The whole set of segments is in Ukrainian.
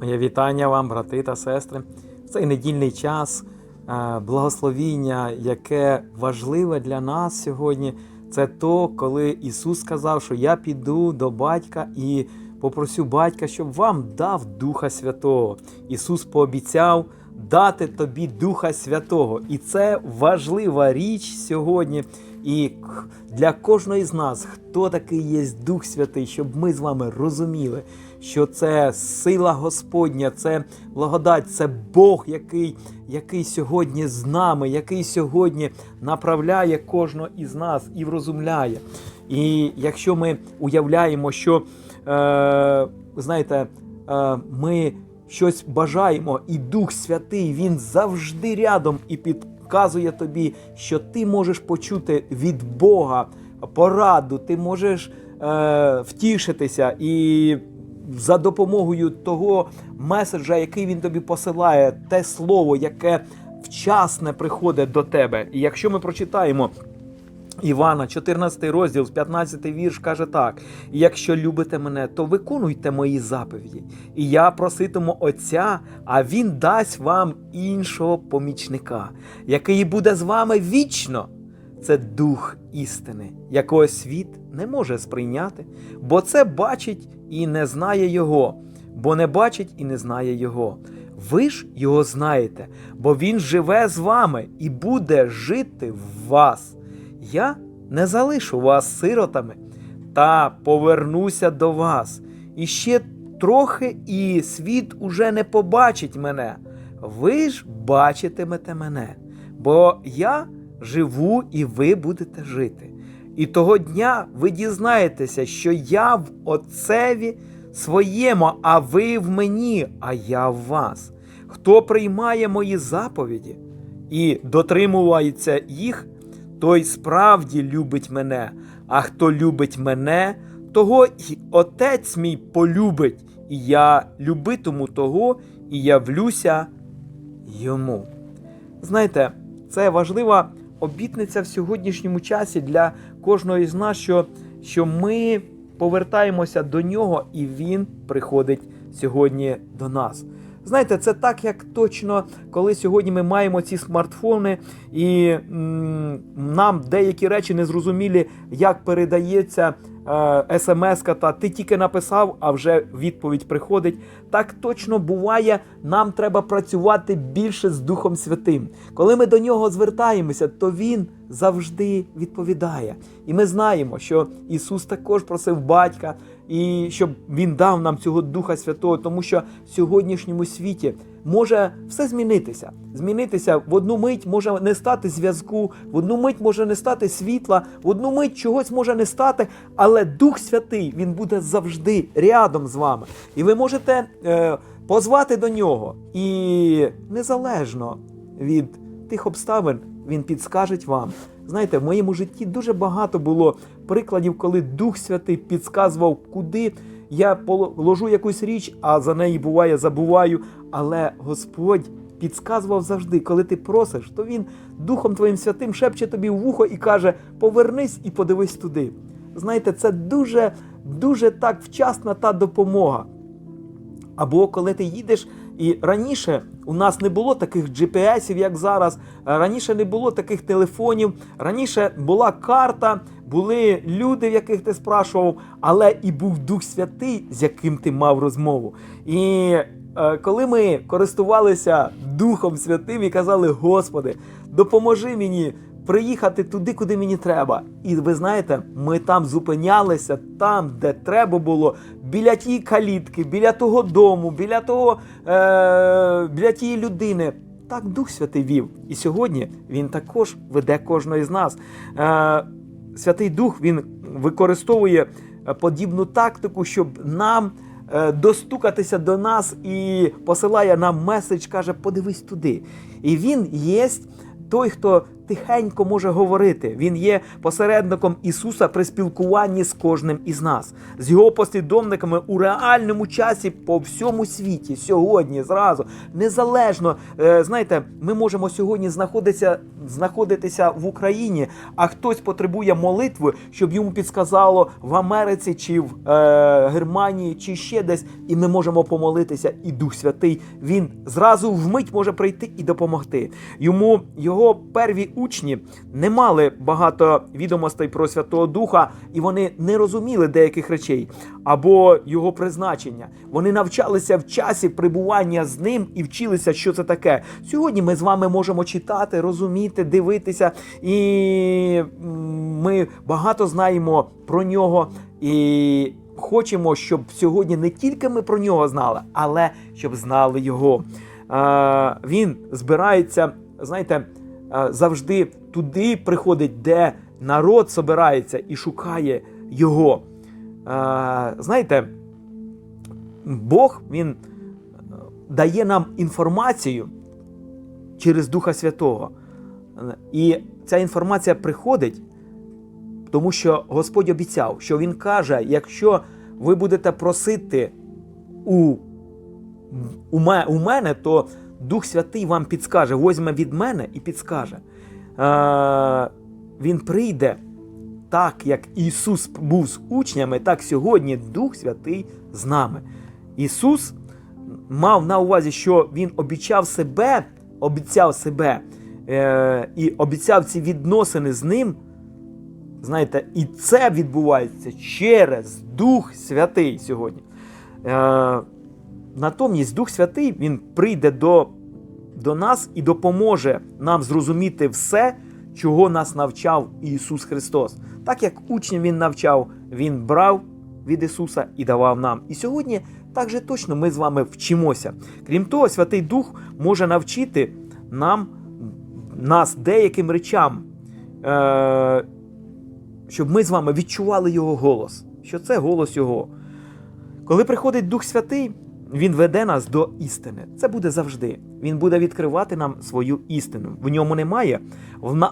Моє вітання вам, брати та сестри. В цей недільний час е, благословіння, яке важливе для нас сьогодні, це то, коли Ісус сказав, що я піду до батька і попросю батька, щоб вам дав Духа Святого. Ісус пообіцяв дати тобі Духа Святого. І це важлива річ сьогодні. І для кожної з нас, хто такий є Дух Святий, щоб ми з вами розуміли, що це сила Господня, це благодать, це Бог, який, який сьогодні з нами, який сьогодні направляє кожного із нас і врозумляє. І якщо ми уявляємо, що е, знаєте, е, ми щось бажаємо, і Дух Святий Він завжди рядом і підказує тобі, що ти можеш почути від Бога пораду, ти можеш е, втішитися і за допомогою того меседжа, який він тобі посилає, те слово, яке вчасне приходить до тебе. І якщо ми прочитаємо Івана, 14 розділ, 15 вірш каже так: якщо любите мене, то виконуйте мої заповіді, і я проситиму Отця, а Він дасть вам іншого помічника, який буде з вами вічно. Це дух істини, якого світ не може сприйняти, бо це бачить і не знає його, бо не бачить і не знає його. Ви ж його знаєте, бо він живе з вами і буде жити в вас. Я не залишу вас сиротами та повернуся до вас. І ще трохи, і світ уже не побачить мене. Ви ж бачитимете мене, бо я живу і ви будете жити. І того дня ви дізнаєтеся, що я в Отцеві своєму, а ви в мені, а я в вас. Хто приймає мої заповіді і дотримується їх, той справді любить мене, а хто любить мене, того і Отець мій полюбить, і я любитиму того, і явлюся йому. Знаєте, це важлива обітниця в сьогоднішньому часі для кожного із нас, що, що ми повертаємося до нього, і він приходить сьогодні до нас. Знаєте, це так, як точно, коли сьогодні ми маємо ці смартфони, і м, нам деякі речі не зрозумілі, як передається смс-ка, та ти тільки написав, а вже відповідь приходить. Так точно буває, нам треба працювати більше з Духом Святим. Коли ми до нього звертаємося, то він завжди відповідає. І ми знаємо, що Ісус також просив батька, і щоб він дав нам цього Духа Святого, тому що в сьогоднішньому світі може все змінитися. Змінитися в одну мить може не стати зв'язку, в одну мить може не стати світла, в одну мить чогось може не стати, але Дух Святий він буде завжди рядом з вами. І ви можете е, позвати до нього. І незалежно від тих обставин він підскаже вам. Знаєте, в моєму житті дуже багато було прикладів, коли Дух Святий підказував, куди я положу якусь річ, а за неї буває забуваю. Але Господь підказував завжди, коли ти просиш, то він Духом Твоїм Святим шепче тобі в вухо і каже: повернись і подивись туди. Знаєте, це дуже, дуже так вчасна та допомога. Або коли ти їдеш, і раніше у нас не було таких GPS-ів, як зараз. Раніше не було таких телефонів, раніше була карта, були люди, в яких ти спрашував, але і був Дух Святий, з яким ти мав розмову. І е, коли ми користувалися Духом Святим і казали, Господи, допоможи мені приїхати туди, куди мені треба. І ви знаєте, ми там зупинялися, там, де треба було, біля тієї калітки, біля того дому, біля того, е, біля тієї людини. Так Дух Святий вів. І сьогодні він також веде кожного з нас. Е, Святий Дух він використовує е, подібну тактику, щоб нам е, достукатися до нас і посилає нам меседж, каже, подивись туди. І він є той, хто тихенько може говорити. Він є посередником Ісуса при спілкуванні з кожним із нас, з його послідовниками у реальному часі по всьому світі, сьогодні, зразу, незалежно. Е, знаєте, ми можемо сьогодні знаходитися, знаходитися в Україні, а хтось потребує молитви, щоб йому підсказало в Америці чи в е, Германії, чи ще десь, і ми можемо помолитися. І Дух Святий він зразу вмить може прийти і допомогти. Йому його перві учні не мали багато відомостей про Святого Духа, і вони не розуміли деяких речей або його призначення. Вони навчалися в часі прибування з ним і вчилися, що це таке. Сьогодні ми з вами можемо читати, розуміти, дивитися, і ми багато знаємо про нього і. Хочемо, щоб сьогодні не тільки ми про нього знали, але щоб знали його. Він збирається, знаєте, завжди туди приходить, де народ собирається і шукає його. Е, знаєте, Бог він е, дає нам інформацію через Духа Святого. Е, І ця інформація приходить, тому що Господь обіцяв, що Він каже: якщо ви будете просити у, у мене, то Дух Святий вам підскаже, возьме від мене і підскаже. Е, він прийде так, як Ісус був з учнями, так сьогодні Дух Святий з нами. Ісус мав на увазі, що Він обіцяв себе, обіцяв себе е, і обіцяв ці відносини з ним. Знаєте, і це відбувається через Дух Святий сьогодні. Е, натомість Дух Святий Він прийде до, до нас і допоможе нам зрозуміти все, чого нас навчав Ісус Христос. Так як учням Він навчав, Він брав від Ісуса і давав нам. І сьогодні так же точно ми з вами вчимося. Крім того, Святий Дух може навчити нам, нас деяким речам. Е, щоб ми з вами відчували його голос, що це голос Його. Коли приходить Дух Святий, Він веде нас до істини. Це буде завжди. Він буде відкривати нам свою істину. В ньому немає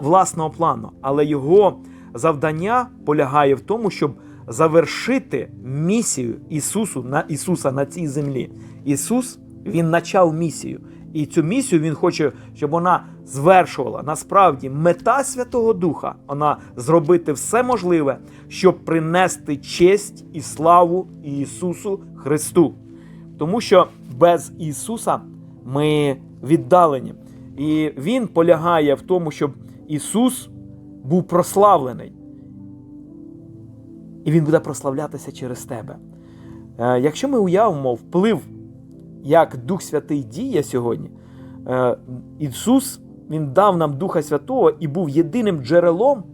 власного плану, але його завдання полягає в тому, щоб завершити місію Ісусу на Ісуса на цій землі. Ісус Він почав місію. І цю місію він хоче, щоб вона звершувала. Насправді, мета Святого Духа вона зробити все можливе, щоб принести честь і славу Ісусу Христу. Тому що без Ісуса ми віддалені. І Він полягає в тому, щоб Ісус був прославлений. І Він буде прославлятися через тебе. Е, Якщо ми уявимо вплив як Дух Святий діє сьогодні, е, Ісус Він дав нам Духа Святого і був єдиним джерелом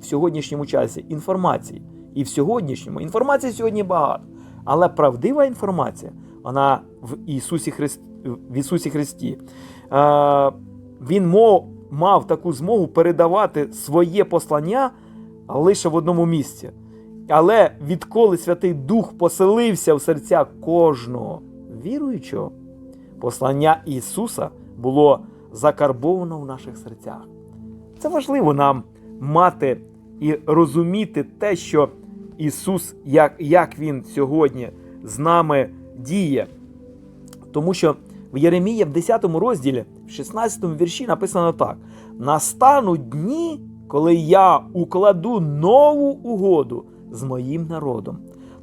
в сьогоднішньому часі інформації. І в сьогоднішньому інформації сьогодні багато, але правдива інформація вона в Ісусі, Христ... в Ісусі Христі. Е, Він мо- мав таку змогу передавати своє послання лише в одному місці. Але відколи Святий Дух поселився в серця кожного віруючого, послання Ісуса було закарбовано в наших серцях. Це важливо нам мати і розуміти те, що Ісус, як, як Він сьогодні з нами діє. Тому що в Єремія в 10 розділі, в 16 вірші написано так: настануть дні, коли я укладу нову угоду з моїм народом.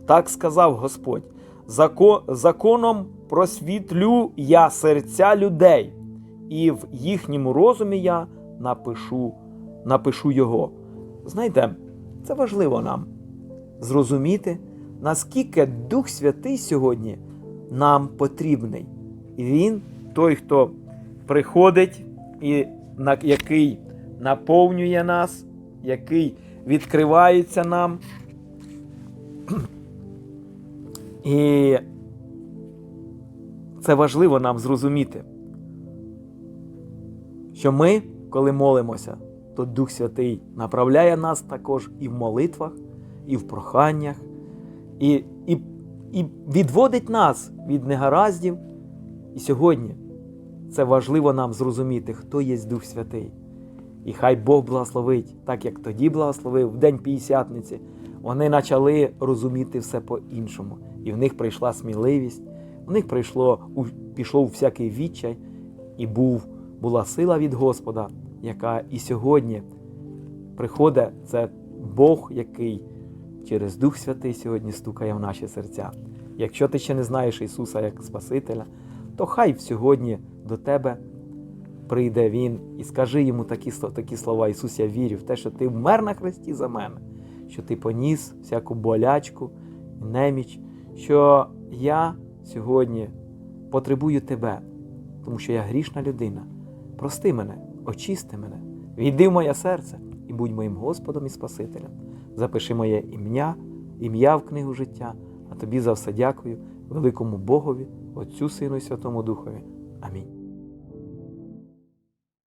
Так сказав Господь. «Зако- Законом просвітлю я серця людей, і в їхньому розумі я напишу, напишу його. Знаєте, це важливо нам зрозуміти, наскільки Дух Святий сьогодні нам потрібний. І Він той, хто приходить, і на який наповнює нас, який відкривається нам. І це важливо нам зрозуміти, що ми, коли молимося, то Дух Святий направляє нас також і в молитвах, і в проханнях, і, і, відводить нас від негараздів. І сьогодні це важливо нам зрозуміти, хто є Дух Святий. І хай Бог благословить, так як тоді благословив в День П'ятдесятниці. Вони почали розуміти все по-іншому. І в них прийшла сміливість, в них прийшло, у всякий відчай, і був, була сила від Господа, яка і сьогодні приходить. Це Бог, який через Дух Святий сьогодні стукає в наші серця. Якщо ти ще не знаєш Ісуса як Спасителя, то хай сьогодні до тебе прийде Він і скажи йому такі, такі слова: Ісус, я вірю в те, що ти вмер на хресті за мене, що ти поніс всяку болячку, неміч, що я сьогодні потребую тебе, тому що я грішна людина. Прости мене, очисти мене, війди в моє серце і будь моїм Господом і Спасителем. Запиши моє ім'я, ім'я в книгу життя, а тобі за все дякую, великому Богові, Отцю Сину і Святому Духові. Амінь.